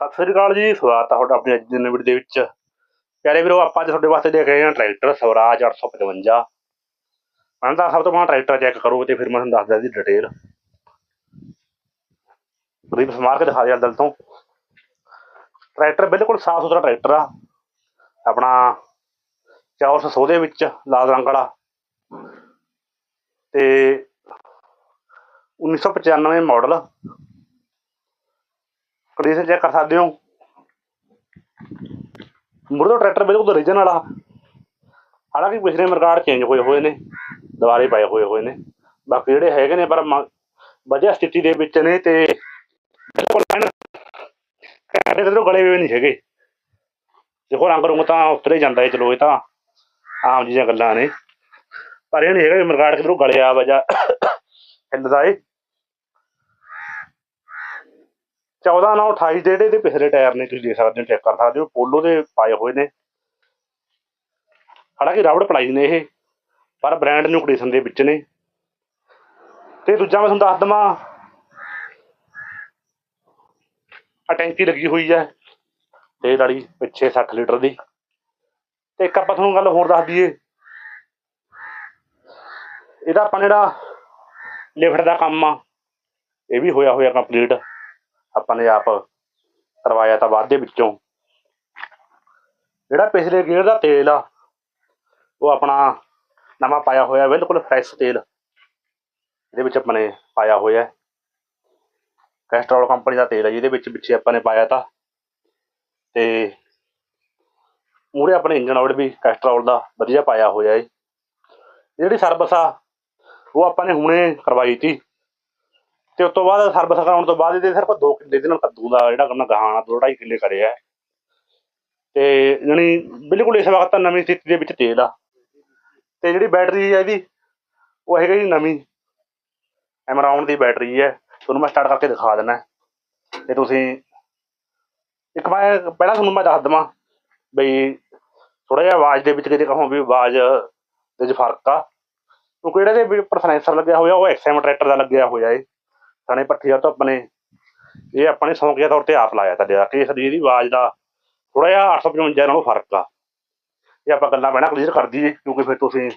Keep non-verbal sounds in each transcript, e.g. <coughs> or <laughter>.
ਸਤਿ ਸ੍ਰੀ ਅਕਾਲ ਜੀ, ਸਵਾਗਤ ਹੈ ਤੁਹਾਡਾ ਆਪਣੀ ਅੱਜ ਦੀ ਵੀਡੀਓ ਦੇ ਵਿੱਚ। ਪਿਆਰੇ ਵੀਰੋ, ਆਪਾਂ ਅੱਜ ਤੁਹਾਡੇ ਵਾਸਤੇ ਲੈ ਕੇ ਆਏ ਹਾਂ ਟਰੈਕਟਰ ਸਵਰਾਜ 855 ਮੈਂ ਤਾਂ ਸਭ ਤੋਂ ਪਹਿਲਾਂ ਟਰੈਕਟਰ ਚੈੱਕ ਕਰੋ ਤੇ ਫਿਰ ਮੈਂ ਤੁਹਾਨੂੰ ਦੱਸਦਾ ਇਹਦੀ ਡਿਟੇਲ ਗਰੀਬ ਸਮਾਰ ਕੇ ਦਿਖਾ ਦਿਆ ਦਿਲ ਤੋਂ। ਟਰੈਕਟਰ ਬਿਲਕੁਲ ਸਾਫ਼ ਸੁਥਰਾ ਟਰੈਕਟਰ ਆ। ਆਪਣਾ ਚੌਰਸ ਦੇ ਵਿੱਚ, ਲਾਲ ਰੰਗ ਵਾਲਾ। ਤੇ 1995 ਮਾਡਲ ਕੰਡੀਸ਼ਨ ਚੈੱਕ ਕਰ ਸਕਦੇ ਹੋ? ਮੁਰਦਾ ਟਰੈਕਟਰ ਬਿਲਕੁਲ ਓਰੀਜਨਲ ਵਾਲਾ ਹਾਲਾਂਕਿ ਪਿਛਲੇ ਮਰਗਾੜ ਚੇਂਜ ਹੋਏ ਹੋਏ ਨੇ, ਦੁਬਾਰੇ ਪਾਏ ਹੋਏ ਹੋਏ ਨੇ। ਬਾਕੀ ਜਿਹੜੇ ਹੈਗੇ ਨੇ, ਪਰ ਵਧੀਆ ਸਥਿਤੀ ਦੇ ਵਿੱਚ ਨੇ ਤੇ ਬਿਲਕੁਲ ਐਨ ਘਾਟੇ ਤੇ ਗਲੇ ਹੋਏ ਨਹੀਂ ਹੈਗੇ। ਦੇਖੋ ਰੰਗ ਰੁੰਗ ਤਾਂ ਉਤਰੇ ਜਾਂਦਾ ਹੈ, ਚਲੋ ਇਹ ਤਾਂ ਆਮ ਜਿਹੀਆਂ ਗੱਲਾਂ ਨੇ। ਪਰ ਇਹ ਨਹੀਂ ਹੈਗਾ ਵੀ ਮਰਗਾੜ ਕਿਧਰੋਂ ਗਲਿਆ ਵਜਾ। <coughs> ਹਿੱਲਦਾ ਏ। 14 ਨਾਲ 28 ਦੇ ਜਿਹੜੇ ਦੇ ਪਿਛਲੇ ਟਾਇਰ ਨੇ ਤੁਸੀਂ ਦੇਖ ਸਕਦੇ ਹੋ, ਚੈੱਕ ਕਰ ਸਕਦੇ ਹੋ, ਪੋਲੋ ਦੇ ਪਾਏ ਹੋਏ ਨੇ। ਹਾਲਾਂਕਿ ਰਬੜ ਪਲਾਈ ਨੇ ਇਹ, ਪਰ ਬ੍ਰਾਂਡ ਨਿਊ ਕੰਡੀਸ਼ਨ ਦੇ ਵਿੱਚ ਨੇ। ਤੇ ਦੂਜਾ ਮੈਂ ਤੁਹਾਨੂੰ ਦੱਸ ਦਵਾਂ ਆ ਟੈਂਕੀ ਲੱਗੀ ਹੋਈ ਹੈ, ਤੇ ਵਾਲੀ ਪਿੱਛੇ 60 ਲੀਟਰ ਦੀ। ਤੇ ਇੱਕ ਆਪਾਂ ਤੁਹਾਨੂੰ ਗੱਲ ਹੋਰ ਦੱਸ ਦਈਏ, ਇਹਦਾ ਆਪਾਂ ਜਿਹੜਾ ਲਿਫਟ ਦਾ ਕੰਮ ਆ, ਇਹ ਵੀ ਹੋਇਆ ਹੋਇਆ ਕੰਪਲੀਟ ਆਪਾਂ ਨੇ ਆਪ ਕਰਵਾਇਆ ਤਾਂ ਬਾਅਦ ਦੇ ਵਿੱਚੋਂ। ਜਿਹੜਾ ਪਿਛਲੇ ਗੇਅਰ ਦਾ ਤੇਲ ਆ, ਉਹ ਆਪਣਾ ਨਵਾਂ ਪਾਇਆ ਹੋਇਆ, ਬਿਲਕੁਲ ਫਰੈਸ਼ ਤੇਲ। ਇਹਦੇ ਵਿੱਚ ਆਪਾਂ ਨੇ ਪਾਇਆ ਹੋਇਆ ਕੈਸਟਰੋਲ ਕੰਪਨੀ ਦਾ ਤੇਲ ਹੈ ਜਿਹਦੇ ਵਿੱਚ ਪਿੱਛੇ ਆਪਾਂ ਨੇ ਪਾਇਆ ਤਾਂ। ਤੇ ਮੂਰੇ ਆਪਣੇ ਇੰਜਨ ਆਇਲ ਵੀ ਕੈਸਟਰੋਲ ਦਾ ਵਧੀਆ ਪਾਇਆ ਹੋਇਆ ਹੈ। ਇਹ ਜਿਹੜੀ ਸਰਵਿਸ ਆ, ਉਹ ਆਪਾਂ ਨੇ ਹੁਣੇ ਕਰਵਾਈ ਸੀ ਤੇ ਉਸ ਤੋਂ ਬਾਅਦ ਸਰਵਿਸ ਕਰਾਉਣ ਤੋਂ ਬਾਅਦ ਇਹਦੇ ਸਿਰਫ 2 ਕਿੱਲੇ ਦੇ ਨਾਲ ਕੱਦੂ ਦਾ ਜਿਹੜਾ ਕਰਨਾ ਗਾਹਾਂ ਦੋ ਢਾਈ ਕਿੱਲੇ ਕਰਿਆ ਹੈ। ਤੇ ਜਾਣੀ ਬਿਲਕੁਲ ਇਸ ਵਕਤ ਤਾਂ ਨਵੀਂ ਸਥਿਤੀ ਦੇ ਵਿੱਚ ਤੇਲ ਆ। ਤੇ ਜਿਹੜੀ ਬੈਟਰੀ ਹੈ ਇਹਦੀ, ਉਹ ਹੈਗੀ ਜੀ ਨਵੀਂ। ਐਮਰਾਉਨ ਦੀ ਬੈਟਰੀ ਹੈ। ਤੁਹਾਨੂੰ ਮੈਂ ਸਟਾਰਟ ਕਰਕੇ ਦਿਖਾ ਦਿੰਦਾ। ਤੇ ਤੁਸੀਂ ਇੱਕ ਮੈਂ ਪਹਿਲਾਂ ਤੁਹਾਨੂੰ ਮੈਂ ਦੱਸ ਦਵਾਂ ਬਈ ਥੋੜਾ ਜਿਹਾ ਆਵਾਜ਼ ਦੇ ਵਿੱਚ ਕਿਤੇ ਕਹੋ ਵੀ ਆਵਾਜ਼ ਦੇ ਵਿੱਚ ਫ਼ਰਕ ਆ। ਕਿਉਂਕਿ ਇਹਦੇ ਦੇ ਉੱਪਰ ਸੈਂਸਰ ਲੱਗਿਆ ਹੋਇਆ, ਉਹ ਐਕਸਐਮ ਟਰੈਕਟਰ ਦਾ ਲੱਗਿਆ ਹੋਇਆ ਏ। ਸਣੇ ਪੱਠੀ ਤੋਂ ਆਪਣੇ। ਇਹ ਆਪਾਂ ਨੇ ਸੌਂਕਿਆ ਤੌਰ ਤੇ ਆਪ ਲਾਇਆ ਤਾਂ ਲਿਆ ਕਿ। ਇਸ ਦੀ ਇਹਦੀ ਆਵਾਜ਼ ਦਾ ਥੋੜਾ ਜਿਹਾ 855 ਨਾਲੋਂ ਫ਼ਰਕ ਆ। ਇਹ ਆਪਾਂ ਗੱਲਾਂ ਪਹਿਲਾਂ ਕਲੀਅਰ ਕਰ ਦਈਏ, ਕਿਉਂਕਿ ਫਿਰ ਤੁਸੀਂ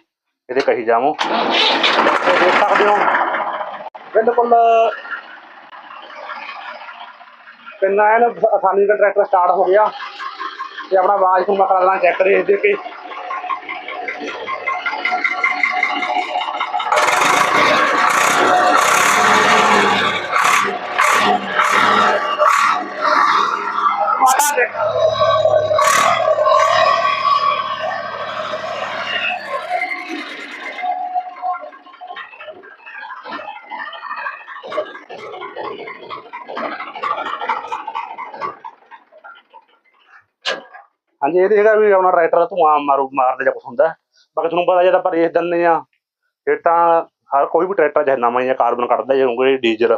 ਇਹਦੇ ਕਹੀ ਜਾਵੋ। ਦੇਖ ਸਕਦੇ ਹੋ। ਬਿਲਕੁਲ ਕਿੰਨਾ ਐਨ ਆਸਾਨੀ ਨਾਲ ਟਰੈਕਟਰ ਸਟਾਰਟ ਹੋ ਗਿਆ। ਤੇ ਆਪਣਾ ਆਵਾਜ਼ ਨੂੰ ਮੈਂ ਕਰਾ ਲਾਂ ਚੈੱਕ ਕਰੇ ਦੇ ਕੇ ਹਾਂਜੀ, ਇਹ ਹੈਗਾ ਵੀ ਆਪਣਾ ਟਰੈਕਟਰ ਦਾ ਧੂਆਂ ਮਾਰੂ, ਮਾਰਦੇ ਜਾਂ ਕੁਛ ਹੁੰਦਾ ਬਾਕੀ ਤੁਹਾਨੂੰ ਪਤਾ ਜਦ ਆਪਾਂ ਰੇਸ ਦਿੰਦੇ ਆ ਫਿਰ ਤਾਂ ਹਰ ਕੋਈ ਵੀ ਟਰੈਕਟਰ ਚਾਹੇ ਨਵਾਂ ਜਾਂ ਕਾਰਬਨ ਕੱਢਦਾ ਜਾਊਗਾ ਡੀਜ਼ਲ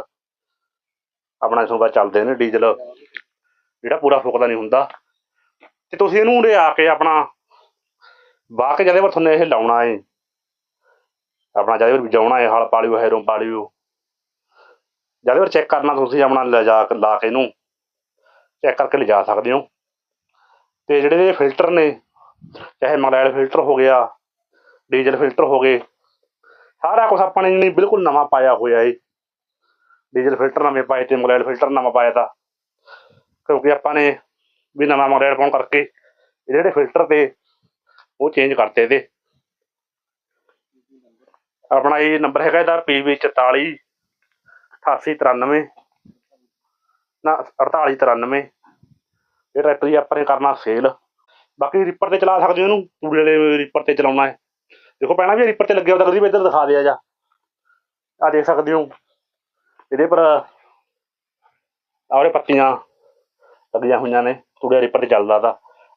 ਆਪਣਾ ਸੁਬਾ ਚੱਲਦੇ ਨੇ ਡੀਜ਼ਲ ਜਿਹੜਾ ਪੂਰਾ ਫੁਕਦਾ ਨਹੀਂ ਹੁੰਦਾ। ਤੇ ਤੁਸੀਂ ਇਹਨੂੰ ਉਰੇ ਆ ਕੇ ਆਪਣਾ ਵਾਹ ਕੇ ਜਦੇ ਵਾਰ ਤੁਹਾਨੂੰ ਇਹ ਲਾਉਣਾ ਹੈ ਆਪਣਾ ਜਦੇ ਵਾਰ ਵਜਾਉਣਾ ਏ, ਹਲ ਪਾਲਿਓ, ਹੈਰੋਂ ਪਾਲਿਓ। ਜਦੇ ਵਾਰ ਚੈੱਕ ਕਰਨਾ ਤੁਸੀਂ ਆਪਣਾ ਲਿਜਾ ਕੇ, ਲਾ ਕੇ ਇਹਨੂੰ ਚੈੱਕ ਕਰਕੇ ਲਿਜਾ ਸਕਦੇ ਹੋ। ਤੇ ਜਿਹੜੇ ਇਹ ਫਿਲਟਰ ਨੇ, ਚਾਹੇ ਮੋਬਾਈਲ ਫਿਲਟਰ ਹੋ ਗਿਆ ਡੀਜ਼ਲ ਫਿਲਟਰ ਹੋ ਗਏ, ਸਾਰਾ ਕੁਝ ਆਪਾਂ ਨੇ ਬਿਲਕੁਲ ਨਵਾਂ ਪਾਇਆ ਹੋਇਆ ਏ। ਡੀਜ਼ਲ ਫਿਲਟਰ ਨਵੇਂ ਪਾਏ ਤੇ ਮੋਬਾਈਲ ਫਿਲਟਰ ਨਵਾਂ ਪਾਇਆ ਤਾ। ਕਿਉਂਕਿ ਆਪਾਂ ਨੇ ਵੀ ਨਵਾਂ ਮੋਬਾਈਲ ਪਾਉਣ ਕਰਕੇ ਇਹ ਜਿਹੜੇ ਫਿਲਟਰ ਤੇ ਉਹ ਚੇਂਜ ਕਰਤੇ ਤੇ ਆਪਣਾ ਇਹ ਨੰਬਰ ਹੈਗਾ ਇਹਦਾ PV 44 8893 ਨਾ 4893 ਇਹ ਟਰੈਕਟਰ ਜੀ ਆਪਾਂ ਨੇ ਕਰਨਾ ਸੇਲ ਬਾਕੀ ਰੀਪਰ ਤੇ ਚਲਾ ਸਕਦੇ ਹੋ ਇਹਨੂੰ, ਤੂੜੀ ਵਾਲੇ ਰੀਪਰ ਤੇ ਚਲਾਉਣਾ ਹੈ। ਦੇਖੋ ਪਹਿਲਾਂ ਵੀ ਰੀਪਰ ਤੇ ਲੱਗਿਆ ਉਹਦਾ ਕਦੀ ਵੀ ਇੱਧਰ ਦਿਖਾ ਦਿਆ ਜਾ। ਆ ਦੇਖ ਸਕਦੇ ਹੋ। ਇਹਦੇ ਪਰ ਆਉਰੇ ਪੱਤੀਆਂ ਲੱਗੀਆਂ ਹੋਈਆਂ ਨੇ ਤੂੜੀ ਵਾਲੇ ਰੀਪਰ ਤੇ ਚੱਲਦਾ ਤਾਂ।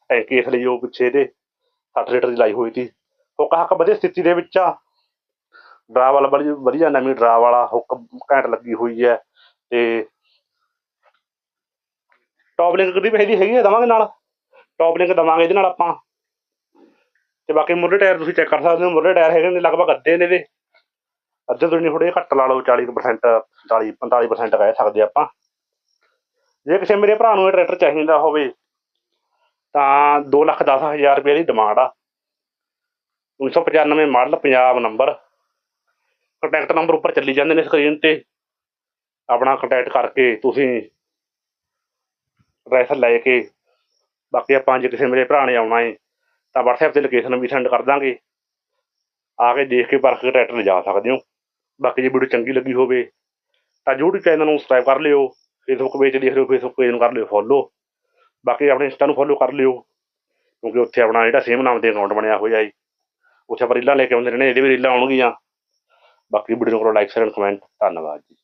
ਟੈਂਕੀ ਇਸ ਲਈ ਉਹ ਪਿੱਛੇ ਇਹਦੇ 60 ਲੀਟਰ ਦੀ ਲਾਈ ਹੋਈ ਸੀ ਹੁੱਕ ਹੱਕ ਵਧੀਆ ਸਥਿਤੀ ਦੇ ਵਿੱਚ ਆ। ਡਰਾ ਵਾਲਾ ਬੜੀ ਵਧੀਆ ਨਵੀਂ ਡਰਾ ਵਾਲਾ ਹੁੱਕ ਘੈਂਟ ਲੱਗੀ ਹੋਈ ਹੈ ਤੇ ਟੌਪ ਲਿੰਕ ਦੀ ਇਹਦੀ ਹੈਗੀ ਆ ਦਵਾਂਗੇ ਨਾਲ। ਟੌਪ ਲਿੰਕ ਦਵਾਂਗੇ ਇਹਦੇ ਨਾਲ ਆਪਾਂ। ਤੇ ਬਾਕੀ ਮੁਰਲੇ ਟਾਇਰ ਤੁਸੀਂ ਚੈੱਕ ਕਰ ਸਕਦੇ ਹੋ। ਮੁਰਲੇ ਟਾਇਰ ਹੈਗੇ ਨੇ ਲਗਭਗ ਅੱਧੇ ਨੇ ਇਹਦੇ। ਅੱਧੇ ਤੋਂ ਨਹੀਂ ਥੋੜੇ ਘੱਟ ਲਾ ਲਓ 40% 40 45% ਕਹਿ ਸਕਦੇ ਆਪਾਂ। ਜੇ ਕਿਸੇ ਮੇਰੇ ਭਰਾ ਨੂੰ ਇਹ ਟਰੈਕਟਰ ਚਾਹੀਦਾ ਹੋਵੇ, ਤਾਂ ਦੋ ਲੱਖ ਦਸ ਹਜ਼ਾਰ ਰੁਪਏ ਦੀ ਡਿਮਾਂਡ ਆ। 1995 model Punjab number contact number ਉੱਪਰ ਚੱਲੀ ਜਾਂਦੇ ਨੇ ਸਕਰੀਨ ਤੇ। ਆਪਣਾ ਕੰਟੈਕਟ ਕਰਕੇ ਤੁਸੀਂ ਐਡਰੈਸ ਲੈ ਕੇ, ਬਾਕੀ ਆਪਾਂ ਜੇ ਕਿਸੇ ਮੇਰੇ ਭਰਾ ਨੇ ਆਉਣਾ ਹੈ ਤਾਂ WhatsApp ਤੇ ਲੋਕੇਸ਼ਨ ਵੀ ਸੈਂਡ ਕਰ ਦਾਂਗੇ। ਆ ਕੇ ਦੇਖ ਕੇ ਪਰਖ ਕੇ ਟਰੈਕਟਰ ਲਿਜਾ ਸਕਦੇ ਹੋ। ਬਾਕੀ ਜੇ ਵੀਡੀਓ ਚੰਗੀ ਲੱਗੀ ਹੋਵੇ, ਤਾਂ YouTube ਚੈਨਲ ਨੂੰ ਸਬਸਕ੍ਰਾਈਬ ਕਰ ਲਿਓ। ਫੇਸਬੁੱਕ ਪੇਜ ਦੇਖ ਲਿਓ ਫੇਸਬੁੱਕ ਪੇਜ ਨੂੰ ਕਰ ਲਿਓ ਫੋਲੋ ਬਾਕੀ ਆਪਣੇ ਇੰਸਟਾ ਨੂੰ ਫੋਲੋ ਕਰ ਲਿਓ, ਕਿਉਂਕਿ ਉੱਥੇ ਆਪਣਾ ਜਿਹੜਾ ਸੇਮ ਨਾਮ ਦੇ ਅਕਾਊਂਟ ਬਣਿਆ ਹੋਇਆ ਜੀ। ਉੱਥੇ ਆਪਾਂ ਰੀਲਾਂ ਲੈ ਕੇ ਆਉਂਦੇ ਰਹਿੰਦੇ ਜਿਹੜੇ ਵੀ ਰੀਲਾਂ ਆਉਣਗੀਆਂ। ਬਾਕੀ ਵੀਡੀਓ ਨੂੰ ਕਰੋ ਲਾਈਕ ਸ਼ੇਅਰ ਕਮੈਂਟ ਧੰਨਵਾਦ ਜੀ।